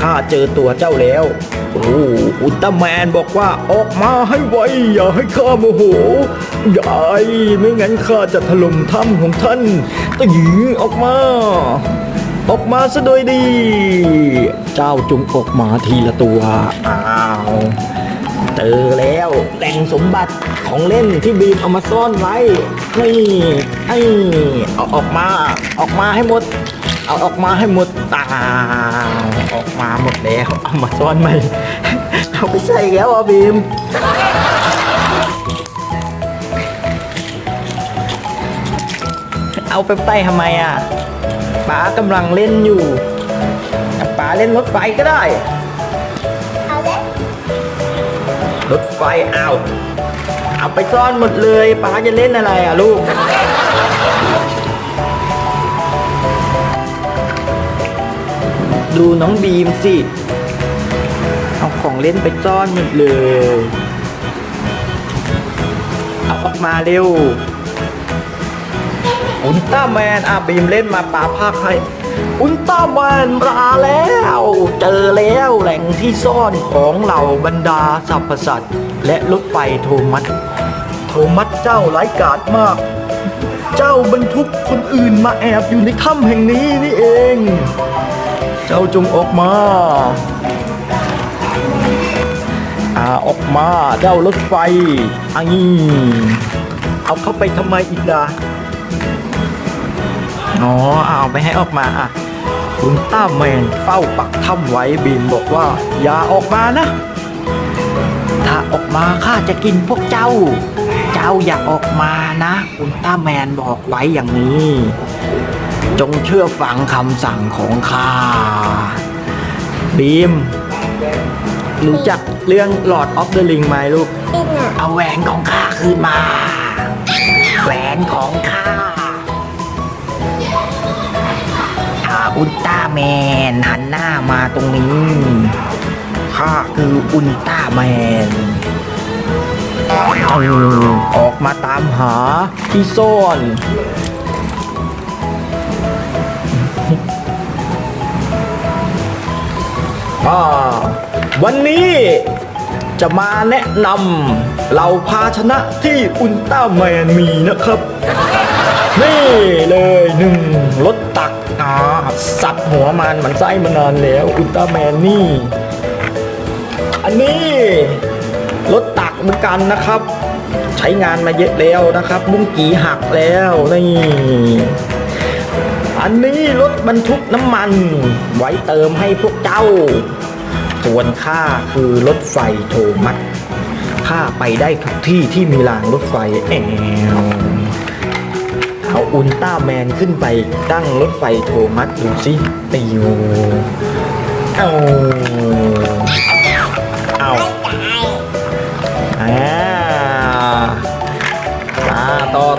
ข้าเจอตัวเจ้าแล้ว โอ้อุลตร้าแมนบอกว่าออกมาให้ไวอย่าให้ข้าโมโหใหญ่ไม่งั้นข้าจะถล่มถ้ำของท่านตะหยีออกมา ออกมาซะโดยดี เจ้าจงออกมาทีละตัว อ้าวเจอแล้วแหล่งสมบัติของเล่นที่บีมเอามาซ่อนไว้ นี่ไอ้เอาออกมา ออกมาให้หมด เอาออกมาให้หมดตา ออกมาหมดแล้วเอามาซ่อนใหม่ เอาไปใส่แล้วอะบีมเอาไปใต้ทำไมอะป๋ากำลังเล่นอยู่ป๋าเล่นรถไฟก็ได้ เอาเลยรถไฟเอาเอาไปซ่อนหมดเลยป้าจะเล่นอะไรอะลูก ดูน้องบีมสิ เอาของเล่นไปซ่อนหมดเลย เอาออกมาเร็วอุลตร้าแมนอะบีมเล่นมาป่าภาคให้อุลตร้าแมนมาแล้ว เจอแล้วแหล่งที่ซ่อนของเหล่าบรรดาสรรพสัตว์ และรถไฟโทมัสโทมัสเจ้าไร้กาจมาก เจ้าบรรทุกคนอื่นมาแอบอยู่ในถ้ำแห่งนี้นี่เอง เจ้าจงออกมาอ่าออกมาเจ้ารถไฟอันนี้เอาเข้าไปทำไมอีกล่ะอ๋อเอาไปให้ออกมาอะคุณต้าแมนเฝ้าปักถ้ำไว้บีมบอกว่า อย่าออกมานะ ถ้าออกมาข้าจะกินพวกเจ้า เจ้าอย่าออกมานะ คุณต้าแมนบอกไว้อย่างนี้ จงเชื่อฟังคำสั่งของข้าบีม รู้จักเรื่อง Lord of the Ring ไหมลูกปินอะเอาแหวนของข้าคืนมา แหวนของข้าอาอุลตร้าแมนหันหน้ามาตรงนี้ ข้าคืออุลตร้าแมนเออออกมาตามหาที่ซ่อน อ่าวันนี้จะมาแนะนำเหล่าภาชนะที่อุลตร้าแมนมีนะครับ นี่เลยหนึ่งรถตักอ่าสับหัวมันมันไส้มานานแล้วอุลตร้าแมนนี่ อันนี้รถตักเหมือนกันนะครับ ใช้งานมาเยอะแล้วนะครับ มุ้งกีหักแล้วนี่ อันนี้รถบรรทุกน้ำมัน ไว้เติมให้พวกเจ้า ส่วนข้าคือรถไฟโทมัสข้าไปได้ทุกที่ที่มีรางรถไฟแอวเอาอุลตร้าแมนขึ้นไปตั้งรถไฟโทมัสดูสิปิวเอาเอา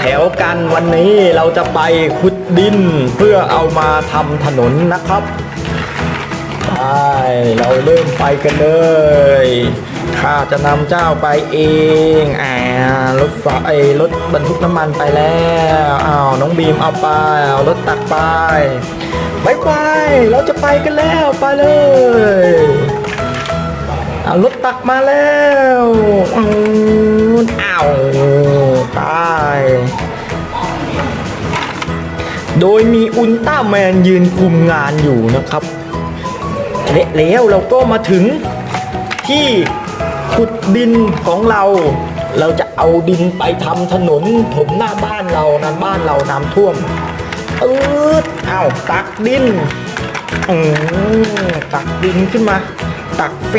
แถวกันวันนี้เราจะไปขุดดินเพื่อเอามาทำถนนนะครับไปเราเริ่มไปกันเลยข้าจะนำเจ้าไปเองอ่ารถไฟรถบรรทุกน้ำมันไปแล้วอ้าวน้องบีมเอาไปเอารถตักไปไปไปเราจะไปกันแล้วไปเลยเอารถตักมาแล้วเอ้าว โดยมีอุลตร้าแมนยืนคุมงานอยู่นะครับและแล้วเราก็มาถึงที่ขุดดินของเรา เราจะเอาดินไปทำถนนถมหน้าบ้านเรานะบ้านเราน้ำท่วมอืดอ้าวตักดินอืมตักดินขึ้นมา ตักเฟ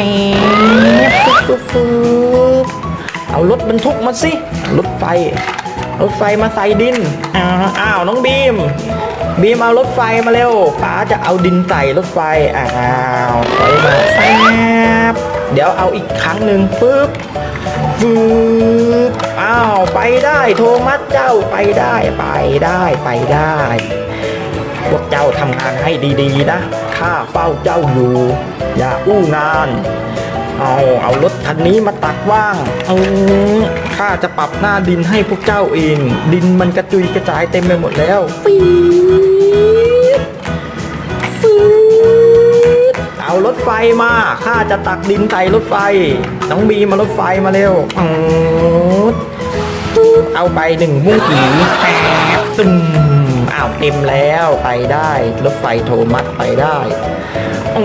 บฟึบฟึบฟึบ เอารถบรรทุกมาสิรถไฟรถไฟมาใส่ดินอ้าวอ้าวน้องบีม บีมเอารถไฟมาเร็วป๋าจะเอาดินใส่รถไฟอ้าวถอยมาแฟบเดี๋ยวเอาอีกครั้งหนึ่งฟึบฟึบอ้าวไปได้โทมัสเจ้าไปได้ไปได้ไปได้ พวกเจ้าทำงานให้ดีๆนะข้าเฝ้าเจ้าอยู่ อย่าอู้งาน เอาเอารถคันนี้มาตักว่างเอาข้าจะปรับหน้าดินให้พวกเจ้าเอง ดินมันกระจุยกระจายเต็มไปหมดแล้วปี๊ดฟืดเอาเอารถไฟมาข้าจะตักดินใส่รถไฟ น้องบีมมารถไฟมาเร็วอืดเอาไปหนึ่งบุ้งกีแป๊บตึมอ้าวเต็มแล้วไปได้ รถไฟโทมัสไปได้อื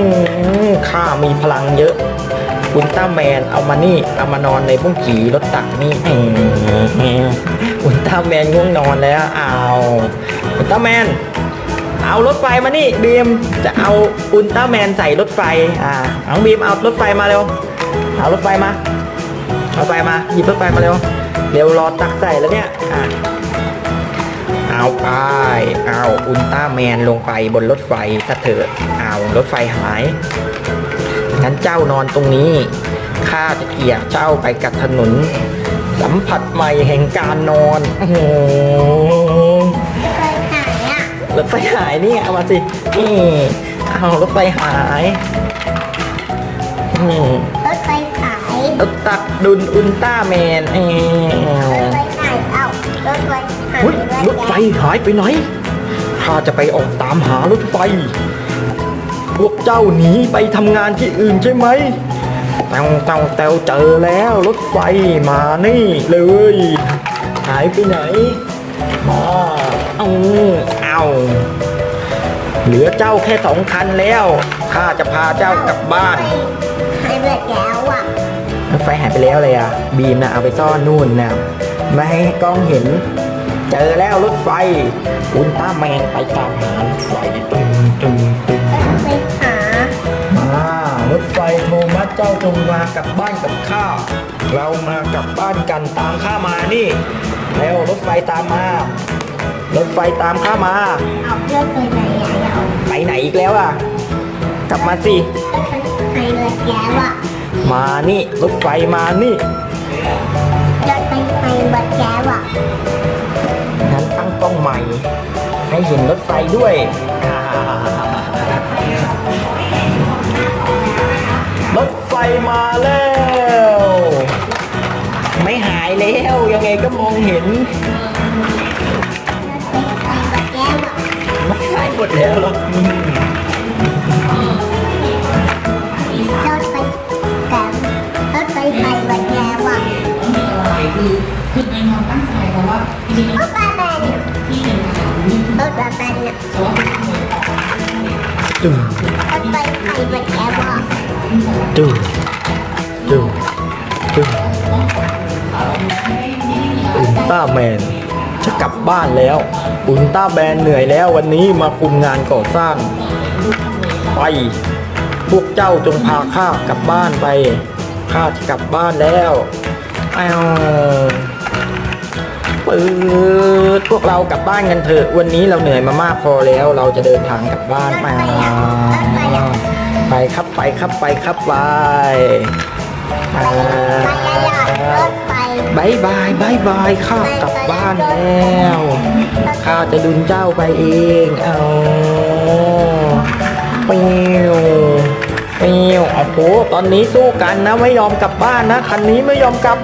มข้ามีพลังเยอะ อุลตร้าแมนเอามานี่เอามานอนในบุ้งกีรถตักนี่อืมอุลตร้าแมนง่วงนอนแล้วอ้าวอุลตร้าแมนเอารถไฟมานี่บีมจะเอาอุลตร้าแมนใส่รถไฟอ่าน้องบีมเอารถไฟมาเร็วเอารถไฟมาเอาไฟมาหยิบรถไฟมาเร็วเร็วรอตักใส่แล้วเนี่ยอ่าเอาไปเอาอุลตร้าแมนลงไปบนรถไฟซะเถิดเอารถไฟหาย งั้นเจ้านอนตรงนี้ ข้าจะเกี่ยเจ้าไปกับถนน สัมผัสใหม่แห่งการนอน โอ้โหเคยหายอะรถไฟหายนี่เอามาสิ นี่ เอารถไฟหายอืมรถไฟหายรถตักดุนอุลตร้าแมนเอรวถไฟหายเอ้ารถไฟหายอุ๊ยรถไฟหายไปไหนข้าจะไปออกตามหารถไฟ พวกเจ้าหนีไปทำงานที่อื่นใช่ไหมเต้าเต้าเต้าเจอแล้วรถไฟมานี่เลย หายไปไหน มาเอาเอาเหลือเจ้าแค่สองคันแล้วข้าจะพาเจ้ากลับบ้านหายไปแล้วอะรถไฟหายไปแล้วเลยอะ บีมนะเอาไปซ่อนนู่นนะไม่ให้กล้องเห็น เจอแล้วรถไฟอุลตร้าแมนไปตามหารถไฟตึงตึ เจ้าจงมากลับบ้านกับข้า เรามากลับบ้านกันตามข้ามานี่ แล้วรถไฟตามมา รถไฟตามข้ามา เอาเพื่อนไปไหนอะเอาไปไหนอีกแล้วอะ กลับมาสิรถไฟหายไปแล้วอะมานี่ รถไฟมานี่รถไฟหายไปแล้วอะงั้นตั้งกล้องใหม่ ให้เห็นรถไฟด้วยอ่า ไงก็มองเห็นหายไปแล้วอะไม่หายหมดแล้วหรอกอืมรถไฟแต่รถไฟหายไปแล้วอะคือคือในความตั้งใจเพราะว่าจริงๆรแล้วถไฟแบนที่เดินทางนี่รถไฟแบนอะแต่ว่าเป็นหน่วยออกจุ่มรถไฟหายไปแล้วอะจุ่มจุ่ แมน จะกลับบ้านแล้ว อุลตร้าแมนเหนื่อยแล้ววันนี้มาคุมงานก่อสร้าง ไป พวกเจ้าจงพาข้ากลับบ้านไป ข้าจะกลับบ้านแล้วอ้าวเปิดพวกเรากลับบ้านกันเถอะ วันนี้เราเหนื่อยมามากพอแล้ว เราจะเดินทางกลับบ้านไปไปครับไปครับไปครับไปไปรถไฟ บายบายบายบายข้ากลับบ้านแล้วข้าจะดุนเจ้าไปเองเอาเปียวเปียวโอ้โหตอนนี้สู้กันนะไม่ยอมกลับบ้านนะคันนี้ไม่ยอมกลับ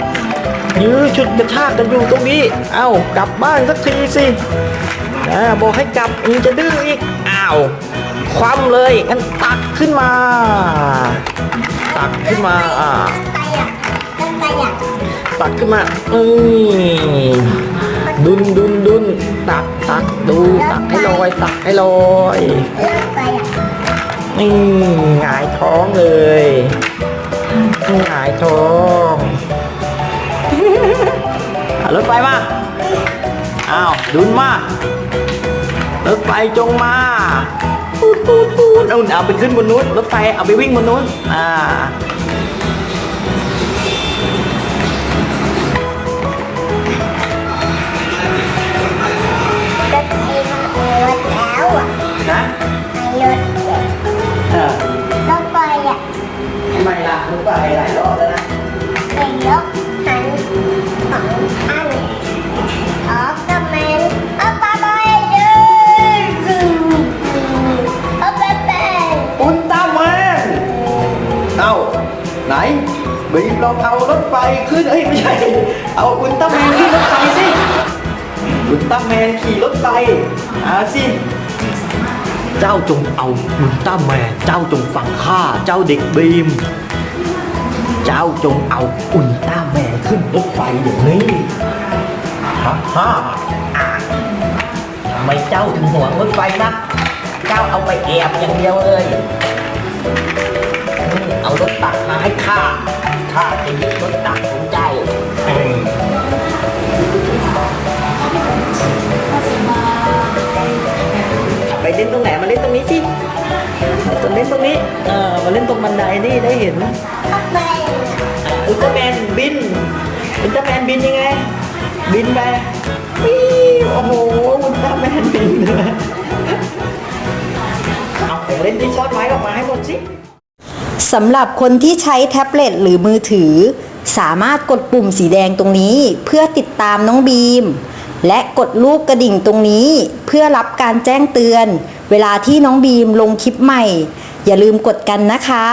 ยื้อชุดกระชากกันอยู่ตรงนี้ เอ้ากลับบ้านสักทีสิอ่าบอกให้กลับมึงจะดื้ออีกอ้าวคว่ำเลยงั้นตักขึ้นมา ตักขึ้นมาอ่า ตักขึ้นมาอืมดุนดุนดุนตักตักดูตักให้ลอยตักให้ลอยรถไฟอะนี่หงายท้องเลยหงายท้องเอารถไฟมาอ้าวดุนมารถไฟจงมาปูดปูดปูดเอาเอาไปขึ้นบนนู้นรถไฟเอาไปวิ่งบนนู้นอ่า เอาสิเจ้าจงเอาอุลตร้าแมนเจ้าจงฟังข้าเจ้าเด็กบีม เจ้าจงเอาอุลตร้าแมนขึ้นรถไฟเดี๋ยวนี้ฮ่าฮ่าทำไมเจ้าถึงห่วงรถไฟนัก เจ้าเอาไปแอบอย่างเดียวเลยเอารถตักมาให้ข้าข้าจะยึดรถตักของเจ้า ล่นตรงนี้เออมาเล่นตรงบันไดนี่ได้เห็นเข้าไปอุลตร้าแมนบินอุลตร้าแมนบินยังไง บินไปวิวโอ้โหอุลตร้าแมนบินเลยเอาของเล่นที่ซ่อนไว้ออกมาให้หมดสิสำหรับคนที่ใช้แท็บเล็ตหรือมือถือ สามารถกดปุ่มสีแดงตรงนี้เพื่อติดตามน้องบีม และกดรูปกระดิ่งตรงนี้ เพื่อรับการแจ้งเตือน เวลาที่น้องบีมลงคลิปใหม่ อย่าลืมกดกันนะคะ